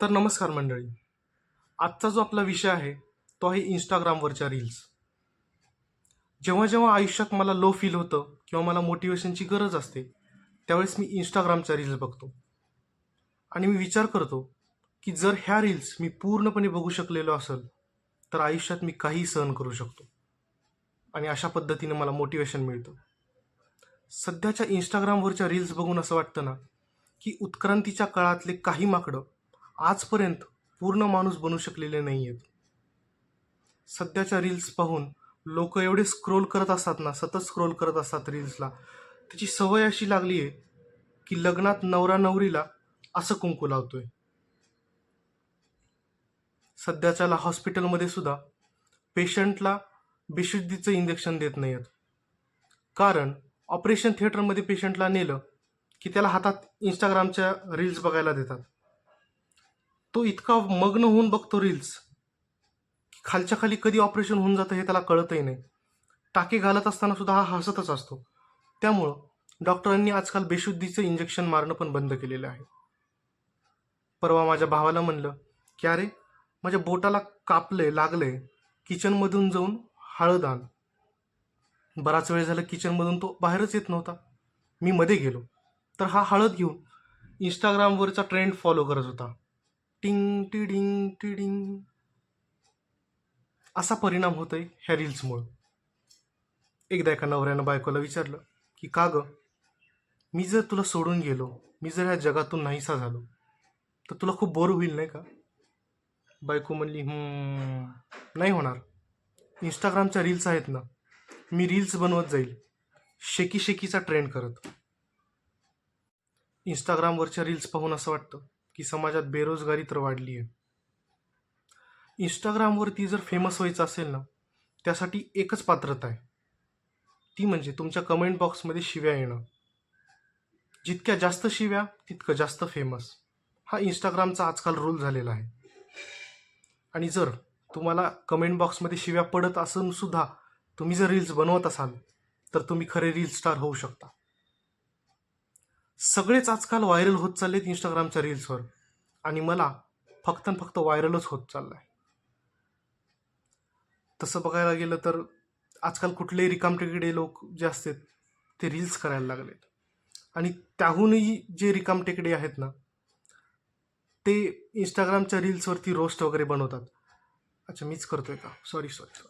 तर नमस्कार मंडळी. आजचा जो आपला विषय आहे तो आहे इंस्टाग्रामवरच्या रील्स जेव्हा जेव्हा आयुष्यात मला लो फील होतं किंवा मला मोटिवेशनची गरज असते त्यावेळेस मी इंस्टाग्रामच्या रील्स बघतो. आणि मी विचार करतो की जर ह्या रील्स मी पूर्णपणे बघू शकलेलो असेल तर आयुष्यात मी काही सहन करू शकतो. आणि अशा पद्धतीने मला मोटिवेशन मिळतं. सध्याच्या इंस्टाग्रामवरच्या रील्स बघून असं वाटतं ना की उत्क्रांतीच्या काळातले काही माकडं आजपर्यंत पूर्ण माणूस बनू शकलेले नाही आहेत सध्याच्या रील्स पाहून लोक एवढे स्क्रोल करत असतात ना सतत स्क्रोल करत असतात रील्सला त्याची सवय अशी लागली आहे की लग्नात नवरा नवरीला असं कुंकू लावतोय. सध्याच्याला हॉस्पिटलमध्ये सुद्धा पेशंटला बेशुद्धीचं इंजेक्शन देत नाही आहेत कारण ऑपरेशन थिएटरमध्ये पेशंटला नेलं की त्याला हातात इंस्टाग्रामच्या रील्स बघायला देतात. तो इतका मग्न होऊन बघतो रील्स की खालच्या खाली कधी ऑपरेशन होऊन जातं हे त्याला कळतही नाही. टाके घालत असताना सुद्धा हा हसतच असतो. त्यामुळं डॉक्टरांनी आजकाल बेशुद्धीचं इंजेक्शन मारणं पण बंद केलेलं आहे. परवा माझ्या भावाला म्हणलं की अरे माझ्या बोटाला कापलंय लागलंय. किचनमधून जाऊन हळद आण. बराच वेळ झाला किचनमधून तो बाहेरच येत नव्हता. मी मध्ये गेलो. तर हा हळद घेऊन इंस्टाग्रामवरचा ट्रेंड फॉलो करत होता. टिंग टिडिंग टिडिंग. असा परिणाम होतोय ह्या रील्समुळं एकदा एका नवऱ्यानं बायकोला विचारलं की का ग? मी जर तुला सोडून गेलो मी जर ह्या जगातून नाहीसा झालो तर तुला खूप बोर होईल नाही का? बायको म्हणली नाही होणार. इंस्टाग्रामच्या रील्स आहेत ना. मी रील्स बनवत जाईल. शेकी शेकीचा ट्रेंड करत इंस्टाग्रामवरच्या रील्स पाहून असं वाटतं की समाजात बेरोजगारी तर वाढली आहे. इंस्टाग्रामवरती जर फेमस व्हायचं असेल ना त्यासाठी एकच पात्रता आहे. ती म्हणजे तुमच्या कमेंट बॉक्समध्ये शिव्या येणं. जितक्या जास्त शिव्या तितकं जास्त फेमस हा इंस्टाग्रामचा आजकाल रूल झालेला आहे. आणि जर तुम्हाला कमेंट बॉक्समध्ये शिव्या पडत असून सुद्धा तुम्ही जर रील्स बनवत असाल तर तुम्ही खरे रील स्टार होऊ शकता. सगळेच आजकाल व्हायरल होत चाललेत इंस्टाग्रामच्या रील्सवर आणि मला फक्त आणि फक्त व्हायरलच होत चाललाय. तसं बघायला गेलं तर आजकाल कुठलेही रिकामटेकडे लोक जे असतात ते रील्स करायला लागलेत. आणि त्याहूनही जे रिकामटेकडे आहेत ना ते इंस्टाग्रामच्या रील्सवरती रोस्ट वगैरे बनवतात. अच्छा मीच करतोय का? Sorry sorry sorry